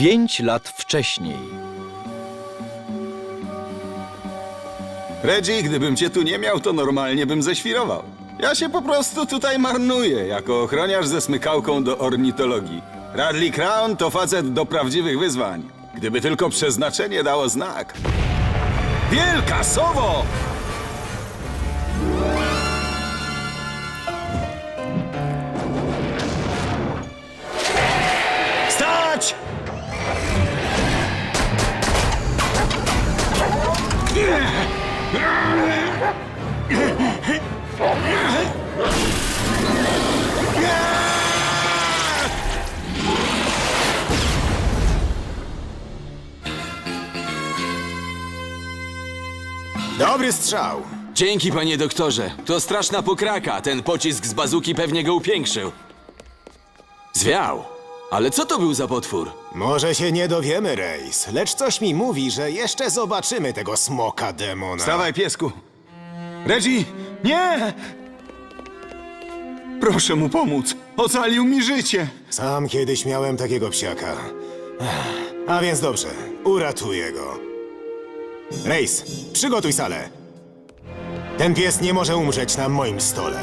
Pięć lat wcześniej. Reggie, gdybym cię tu nie miał, to normalnie bym ześwirował. Ja się po prostu tutaj marnuję, jako ochroniarz ze smykałką do ornitologii. Radley Crown to facet do prawdziwych wyzwań. Gdyby tylko przeznaczenie dało znak. Wielka sowo! Stać! Dobry strzał. Dzięki, panie doktorze. To straszna pokraka. Ten pocisk z bazuki pewnie go upiększył. Zwiał. Ale co to był za potwór? Może się nie dowiemy, Rejs, lecz coś mi mówi, że jeszcze zobaczymy tego smoka demona. Wstawaj, piesku. Reggie, nie! Proszę mu pomóc. Ocalił mi życie. Sam kiedyś miałem takiego psiaka. Ech, A więc dobrze, uratuję go. Rejs, przygotuj salę. Ten pies nie może umrzeć na moim stole.